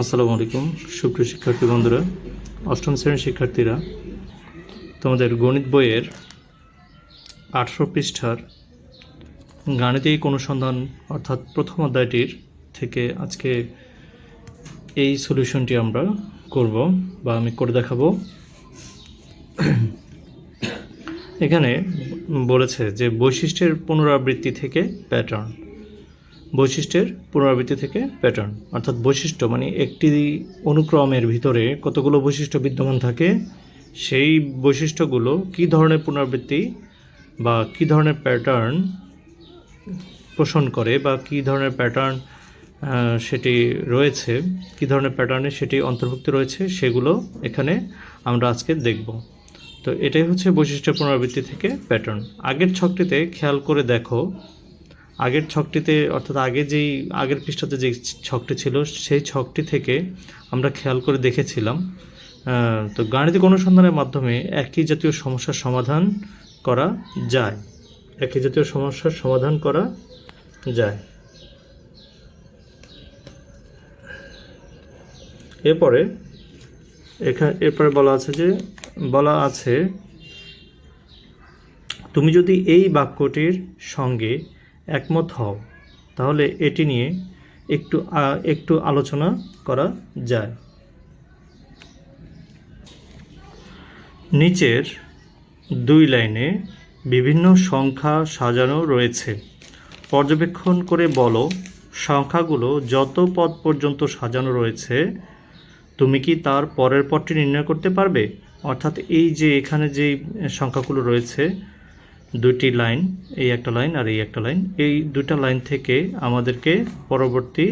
আসসালামু আলাইকুম। সুপ্রিয় শিক্ষার্থী বন্ধুরা, অষ্টম শ্রেণির শিক্ষার্থীরা, তোমাদের গণিত বইয়ের আঠেরো পৃষ্ঠার গাণিতিক অনুসন্ধান অর্থাৎ প্রথম অধ্যায়টির থেকে আজকে এই সলিউশনটি আমরা করব বা আমি করে দেখাবো। এখানে বলেছে যে বৈশিষ্ট্যের পুনরাবৃত্তি থেকে প্যাটার্ন। বৈশিষ্ট্যের পুনরাবৃত্তি থেকে প্যাটার্ন অর্থাৎ বৈশিষ্ট্য মানে একটি অনুক্রমের ভিতরে কতগুলো বৈশিষ্ট্য বিদ্যমান থাকে, সেই বৈশিষ্ট্যগুলো কী ধরনের পুনরাবৃত্তি বা কী ধরনের প্যাটার্ন পোষণ করে বা কী ধরনের প্যাটার্ন সেটি রয়েছে, কী ধরনের প্যাটার্নে সেটি অন্তর্ভুক্ত রয়েছে, সেগুলো এখানে আমরা আজকে দেখব। তো এটাই হচ্ছে বৈশিষ্ট্য পুনরাবৃত্তি থেকে প্যাটার্ন আগের ছকটিতে খেয়াল করে দেখো আগের ছকটিতে, অর্থাৎ আগে যেই, আগের পৃষ্ঠাতে যে ছকটি ছিল, সেই ছকটি থেকে আমরা খেয়াল করে দেখেছিলাম। তো গাণিতিক অনুসন্ধানের মাধ্যমে একই জাতীয় সমস্যার সমাধান করা যায়। একই জাতীয় সমস্যার সমাধান করা যায়। এরপরে এখানে এরপরে বলা আছে যে, বলা আছে, তুমি যদি এই বাক্যটির সঙ্গে একমত হও। তাহলে এটি নিয়ে একটু একটু আলোচনা করা যায়। নিচের দুই লাইনে বিভিন্ন সংখ্যা সাজানো রয়েছে। পর্যবেক্ষণ করে বলো, সংখ্যাগুলো যত পদ পর্যন্ত সাজানো রয়েছে, তুমি কি তার পরের পদটি নির্ণয় করতে পারবে? অর্থাৎ এই যে এখানে যে সংখ্যাগুলো রয়েছে দুটি লাইন, এই একটা লাইন আর এই একটা লাইন। এই দুটা লাইন থেকে আমাদেরকে পরবর্তী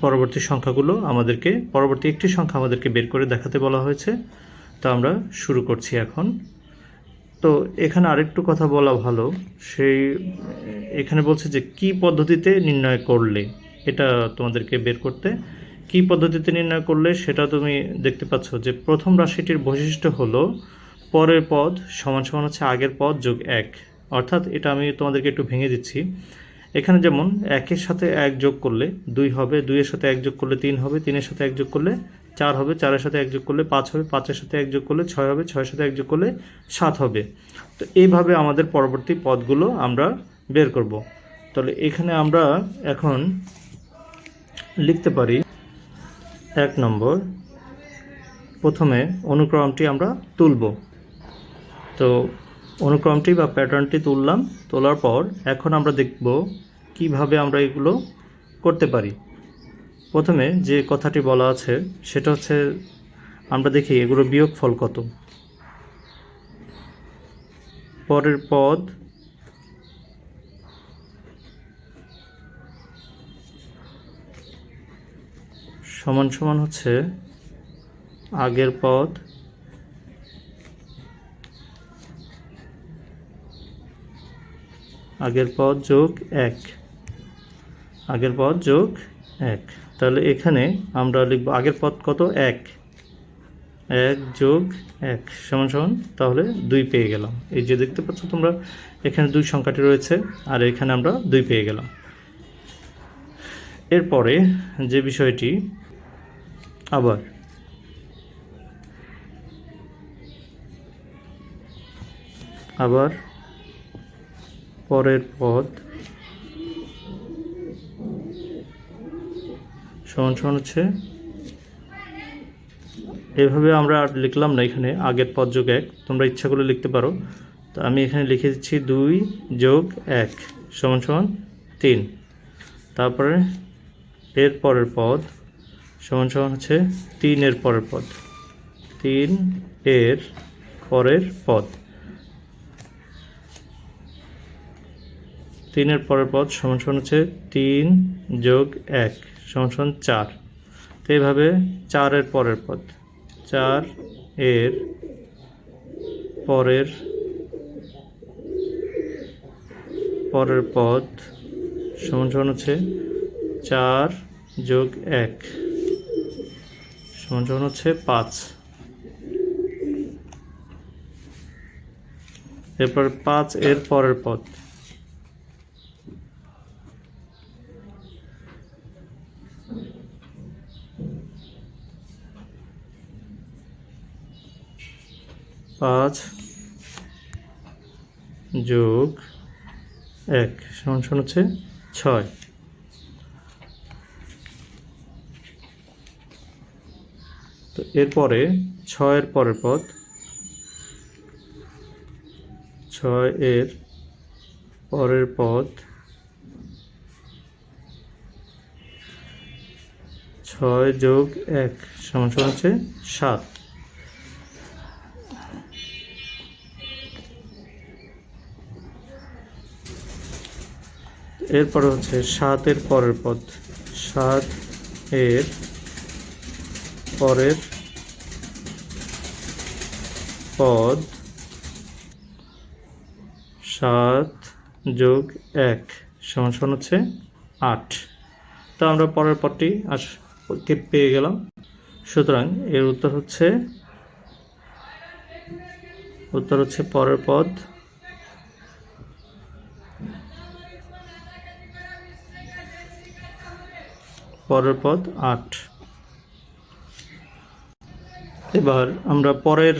পরবর্তী সংখ্যাগুলো আমাদেরকে, পরবর্তী একটি সংখ্যা আমাদেরকে বের করে দেখাতে বলা হয়েছে। তো আমরা শুরু করছি এখন। তো এখানে আরেকটু কথা বলা ভালো। সেই, এখানে বলছে যে কি পদ্ধতিতে নির্ণয় করলে, এটা তোমাদেরকে বের করতে। কি পদ্ধতিতে নির্ণয় করলে সেটা তুমি দেখতে পাচ্ছ যে প্রথম রাশিটির বৈশিষ্ট্য হলো পরের পদ সমান সমান হচ্ছে আগের পদ যোগ এক। অর্থাৎ এটা আমি তোমাদেরকে একটু ভেঙে দিচ্ছি। এখানে যেমন একের সাথে এক যোগ করলে দুই হবে, দুইয়ের সাথে এক যোগ করলে তিন হবে, তিনের সাথে এক যোগ করলে চার হবে, চারের সাথে এক যোগ করলে পাঁচ হবে, পাঁচের সাথে এক যোগ করলে ছয় হবে, ছয়ের সাথে এক যোগ করলে সাত হবে। তো এইভাবে আমাদের পরবর্তী পদগুলো আমরা বের করব। তাহলে এখানে আমরা এখন লিখতে পারি এক নম্বর। প্রথমে অনুক্রমটি আমরা তুলব। তো অনুক্রমটি বা প্যাটার্নটি তুললাম, তোলার পর এখন আমরা দেখব কীভাবে আমরা এগুলো করতে পারি। প্রথমে যে কথাটি বলা আছে, সেটা হচ্ছে আমরা দেখি এগুলো বিয়োগ ফল কত। পরের পদ সমান সমান হচ্ছে আগের পদ আগের পদ যোগ এক। আগের পদ যোগ এক। তাহলে এখানে আমরা লিখব আগের পদ কত? এক। এক যোগ এক। সমান সমান, তাহলে দুই পেয়ে গেলাম। এই যে দেখতে পাচ্ছ তোমরা, এখানে দুই সংখ্যাটি রয়েছে, আর এখানে আমরা দুই পেয়ে গেলাম। এরপরে যে বিষয়টি, আবার আবার পরের পদ। সমান সমান হচ্ছে। এভাবে আমরা আর লিখলাম না এখানে, আগের পদ যোগ এক। তোমরা ইচ্ছা করলে লিখতে পারো। তো আমি এখানে লিখে দিচ্ছি দুই যোগ এক, সমান সমান তিন। তারপরে এর পরের পদ, সমান সমান হচ্ছে তিনের পরের পদ। তিন এর পরের পদ। তিনের পরের পদ সমান সমান হচ্ছে তিন যোগ এক, সমান চার। তো এইভাবে চারের পরের পদ, চার এর পরের পরের পদ সমান সমান হচ্ছে চার যোগ এক সমান হচ্ছে পাঁচ। এরপর পাঁচ এর পরের পদ পাঁচ যোগ এক, সমান সমান হচ্ছে ছয়। তো এরপরে ছয়ের পরের পদ ছয় এর পরের পদ, ছয় যোগ এক, সমান সমান হচ্ছে সাত। এরপরে হচ্ছে সাতের পরের পদ। সাত এর পরের পদ সাত যোগ এক সমান সমান হচ্ছে আট। তো আমরা পরের পদটি আস পেয়ে গেলাম। সুতরাং এর উত্তর হচ্ছে উত্তর হচ্ছে পরের পদ পরের পদ আট। এবার আমরা পরের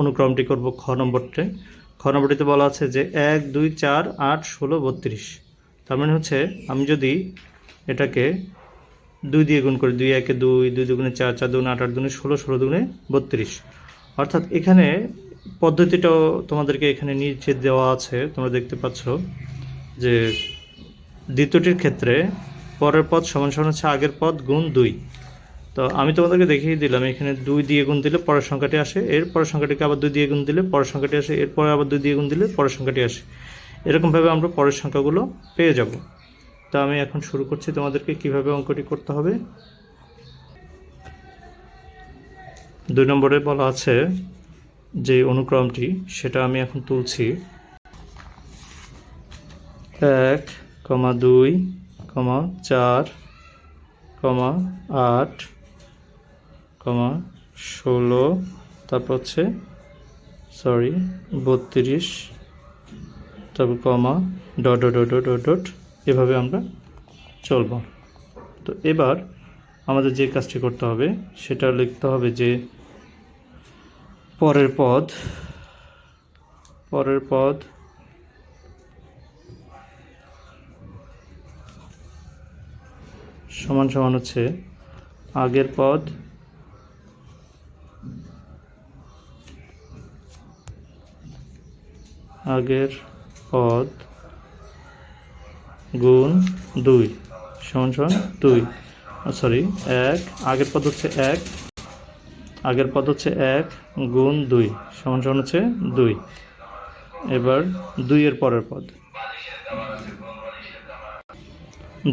অনুক্রমটি করব খ নম্বরটি। খ নম্বরটিতে বলা আছে যে এক, দুই, চার, আট, ষোলো, বত্রিশ। তার মানে হচ্ছে আমি যদি এটাকে দুই দিয়ে গুণ করি, দুই, একে দুই দুই দুগুণে চার চার দুগুণে আট আট দুগুণে ষোলো ষোলো দুগুণে বত্রিশ। অর্থাৎ এখানে পদ্ধতিটাও তোমাদেরকে এখানে নিচে দেওয়া আছে। তোমরা দেখতে পাচ্ছ যে দ্বিতীয়টির ক্ষেত্রে পরের পদ সমান সমান হচ্ছে আগের পদ গুণ দুই। তো আমি তোমাদেরকে দেখিয়ে দিলাম, এখানে দুই দিয়ে গুণ দিলে পরের সংখ্যাটি আসে, এর পরের সংখ্যাটিকে আবার দুই দিয়ে গুণ দিলে পরের সংখ্যাটি আসে এরপরে আবার দুই দিয়ে গুণ দিলে পরের সংখ্যাটি আসে। এরকমভাবে আমরা পরের সংখ্যাগুলো পেয়ে যাব। তো আমি এখন শুরু করছি তোমাদেরকে কীভাবে অঙ্কটি করতে হবে। দুই নম্বরে বলা আছে যে অনুক্রমটি, সেটা আমি এখন তুলছি। এক, কমা দুই কমা চার, কমা আট, কমা ষোলো, তারপর হচ্ছে সরি বত্রিশ, তারপর comma dot dot dot dot dot, এভাবে আমরা চলব। তো এবার আমাদের যে কাজটি করতে হবে, সেটা লিখতে হবে যে পরের পদ পরের পদ সমান সমান হচ্ছে আগের পদ আগের পদ গুণ দুই, সমান সমান দুই। সরি এক, আগের পদ হচ্ছে এক, আগের পদ হচ্ছে এক গুণ দুই, সমান সমান হচ্ছে দুই। এবার দুইয়ের পরের পদ।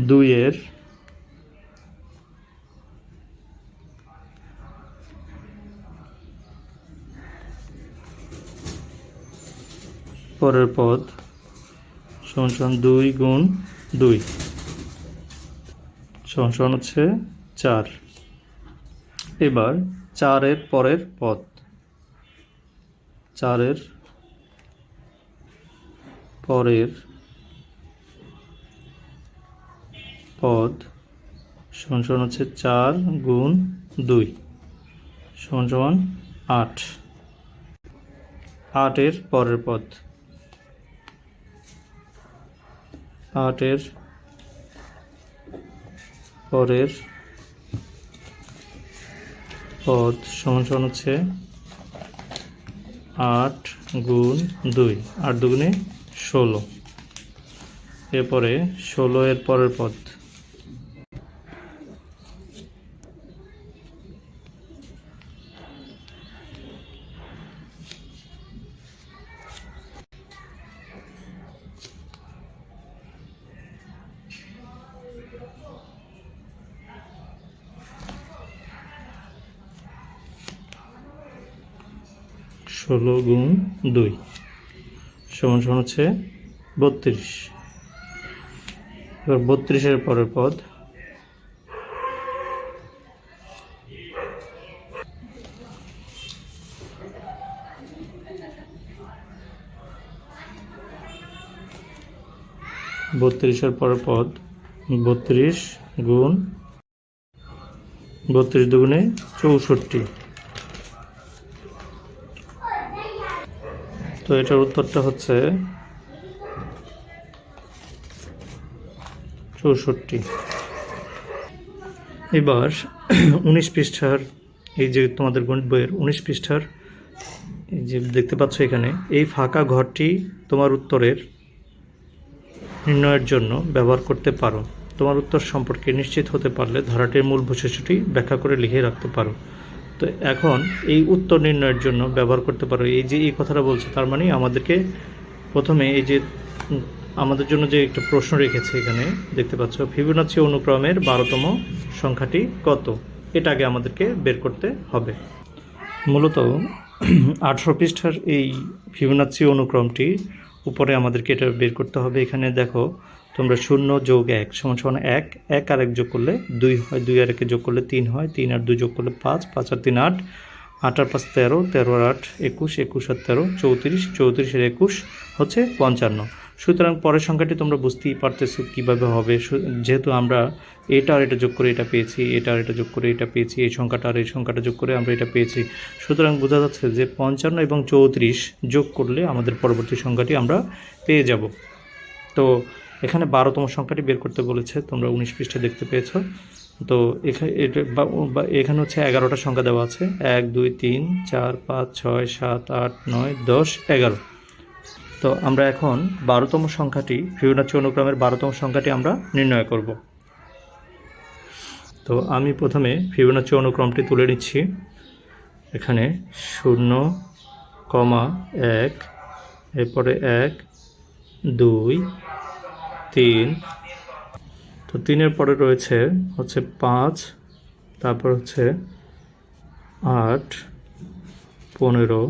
দুইয়ের পরের পদ সমান দুই গুণ দুই। সমান হচ্ছে চার। এবার চারের পরের পদ। চারের পরের পদ সমান হচ্ছে চার গুণ দুই। সমান আট। আটের পরের পদ। আটের পরের পদ সমান সমান হচ্ছে আট গুণ দুই, আট দুগুণে ষোলো। এরপরে ষোলো এর পরের পদ ষোলো গুণ দুই। সমান সমান হচ্ছে বত্রিশ। এবার বত্রিশের পরের পদ। বত্রিশের পরের পদ। বত্রিশ গুণ বত্রিশ দুগুণে চৌষট্টি। তো এটার উত্তরটা হচ্ছে চৌষট্টি। এবার উনিশ পৃষ্ঠার এই যে তোমাদের গণিত বইয়ের উনিশ পৃষ্ঠার এই যে দেখতে পাচ্ছ এখানে, এই ফাঁকা ঘরটি তোমার উত্তরের নির্ণয়ের জন্য ব্যবহার করতে পারো। তোমার উত্তর সম্পর্কে নিশ্চিত হতে পারলে ধারাটির মূল বৈশিষ্ট্যটি ব্যাখ্যা করে লিখে রাখতে পারো। তো এখন এই উত্তর নির্ণয়ের জন্য ব্যবহার করতে পারো। এই যে এই কথাটা বলছে, তার মানে আমাদেরকে প্রথমে এই যে আমাদের জন্য যে একটা প্রশ্ন রেখেছে এখানে, দেখতে পাচ্ছ ফিবোনাচি অনুক্রমের বারোতম সংখ্যাটি কত? এটা আগে আমাদেরকে বের করতে হবে। মূলত আঠেরো পৃষ্ঠার এই ফিবোনাচি অনুক্রমটি উপরে আমাদেরকে এটা বের করতে হবে। এখানে দেখো তোমরা শূন্য যোগ এক, সমান সমান এক এক আর এক যোগ করলে দুই হয়, দুই আর একে যোগ করলে তিন হয়, তিন আর দুই যোগ করলে পাঁচ পাঁচ আর তিন আট আট আর পাঁচ তেরো তেরো আর আট একুশ একুশ আর তেরো, চৌত্রিশ চৌত্রিশ আর একুশ হচ্ছে পঞ্চান্ন। সুতরাং পরের সংখ্যাটি তোমরা বুঝতেই পারতেছো কীভাবে হবে। যেহেতু আমরা এটা আর এটা যোগ করে এটা পেয়েছি, এটা আর এটা যোগ করে এটা পেয়েছি, এই সংখ্যাটা আর এই সংখ্যাটা যোগ করে আমরা এটা পেয়েছি। সুতরাং বোঝা যাচ্ছে যে পঞ্চান্ন এবং চৌত্রিশ যোগ করলে আমাদের পরবর্তী সংখ্যাটি আমরা পেয়ে যাব। তো এখানে বারোতম সংখ্যাটি বের করতে বলেছে, তোমরা উনিশ পৃষ্ঠা দেখতে পেয়েছ। তো এখানে এখানে হচ্ছে এগারোটা সংখ্যা দেওয়া আছে। এক, দুই, তিন, চার, পাঁচ, ছয়, সাত, আট, নয়, দশ, এগারো। তো আমরা এখন বারোতম সংখ্যাটি ফিবোনাচি অনুক্রমের বারোতম সংখ্যাটি আমরা নির্ণয় করব। তো আমি প্রথমে ফিবোনাচি অনুক্রমটি তুলে নিচ্ছি। এখানে শূন্য, কমা, এক, এরপরে এক, দুই তিন তো তিনের পরে রয়েছে হচ্ছে পাঁচ, তারপর হচ্ছে আট, পনেরো,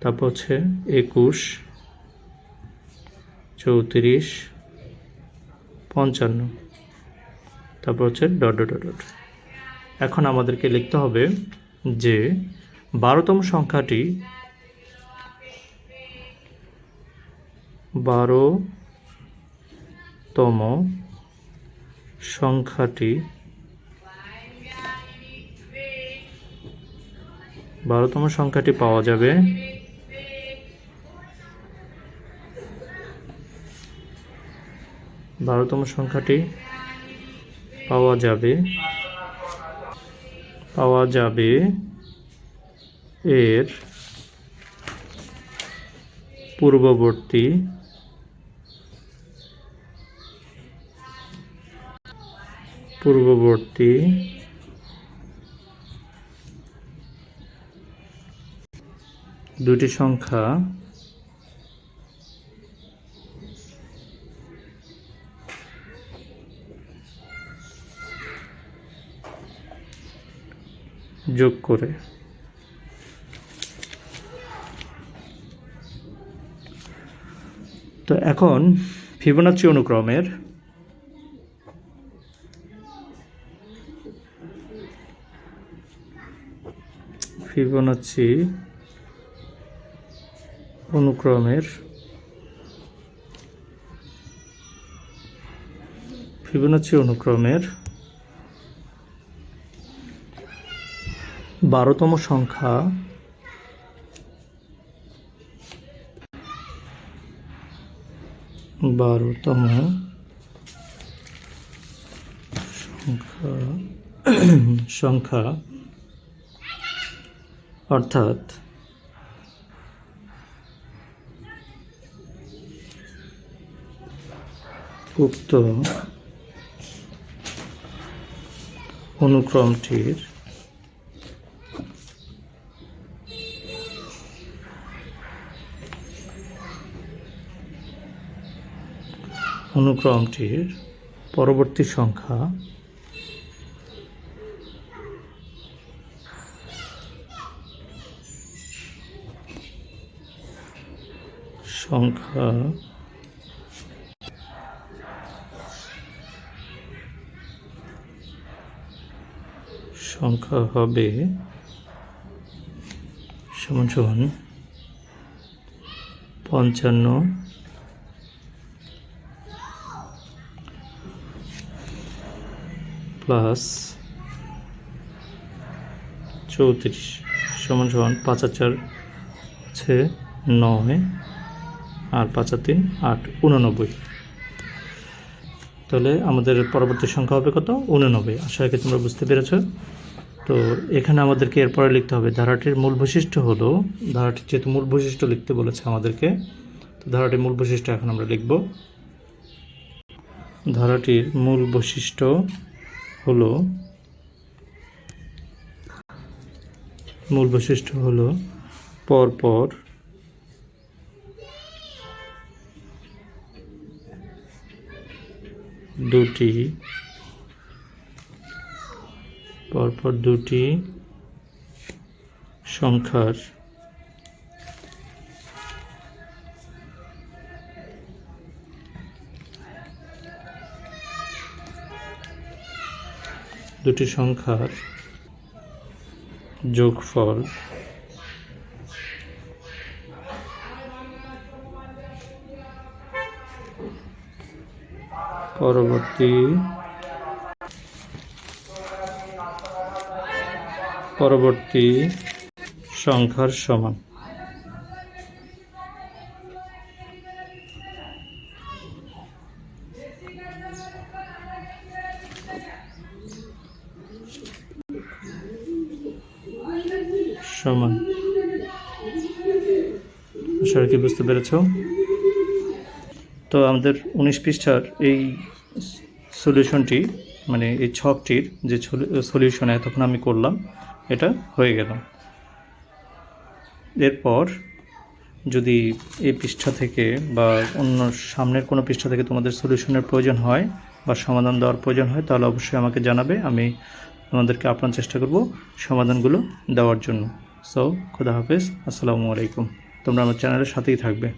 তারপর হচ্ছে একুশ, চৌত্রিশ, পঞ্চান্ন, তারপর হচ্ছে ডট ডট ডট। এখন আমাদেরকে লিখতে হবে যে বারোতম সংখ্যাটি বারোতম সংখ্যাটি বারোতম সংখ্যাটি পাওয়া যাবে। বারোতম সংখ্যাটি পাওয়া যাবে। পাওয়া যাবে এর পূর্ববর্তী পূর্ববর্তী। দুটি সংখ্যা। যোগ করে। তো এখন ফিবোনাচি অনুক্রমের ফিবোনাচি অনুক্রমের ফিবোনাচি অনুক্রমের বারোতম সংখ্যা। বারোতম সংখ্যা। সংখ্যা। অর্থাৎ উক্ত অনুক্রমটির অনুক্রমটির পরবর্তী সংখ্যা সংখ্যা। সংখ্যা হবে সমান সমান পঞ্চান্ন প্লাস চৌত্রিশ সমান সমান পাঁচ হাজার হচ্ছে নয়। আর পাঁচ তিন, আট উননব্বই তাহলে আমাদের পরবর্তী সংখ্যা হবে কত? উননব্বই আশা রাখি তোমরা বুঝতে পেরেছ। তো এখানে আমাদেরকে এরপরে লিখতে হবে, ধারাটির মূল বৈশিষ্ট্য হলো ধারাটির যেহেতু মূল বৈশিষ্ট্য লিখতে বলেছে আমাদেরকে, তো ধারাটির মূল বৈশিষ্ট্য এখন আমরা লিখব। ধারাটির মূল বৈশিষ্ট্য হলো, মূল বৈশিষ্ট্য হলো পরপর দুটি। পরপর দুটি সংখ্যার। দুটি সংখ্যার যোগফল পরবর্তী। পরবর্তী সংখ্যার সমান। সমান। আশা রাখি বুঝতে পেরেছ? তো আমাদের উনিশ পৃষ্ঠার এই সলিউশনটি মানে এই ছকটির যে সলিউশন এতক্ষণ আমি করলাম, এটা হয়ে গেল। এরপর যদি এই পৃষ্ঠা থেকে বা অন্য সামনের কোনো পৃষ্ঠা থেকে তোমাদের সলিউশনের প্রয়োজন হয় বা সমাধান দেওয়ার প্রয়োজন হয়, তাহলে অবশ্যই আমাকে জানাবে, আমি তোমাদেরকে আপনার চেষ্টা করব সমাধানগুলো দেওয়ার জন্য। সো খুদা হাফেজ, আসসালামু আলাইকুম। তোমরা আমার চ্যানেলের সাথেই থাকবে।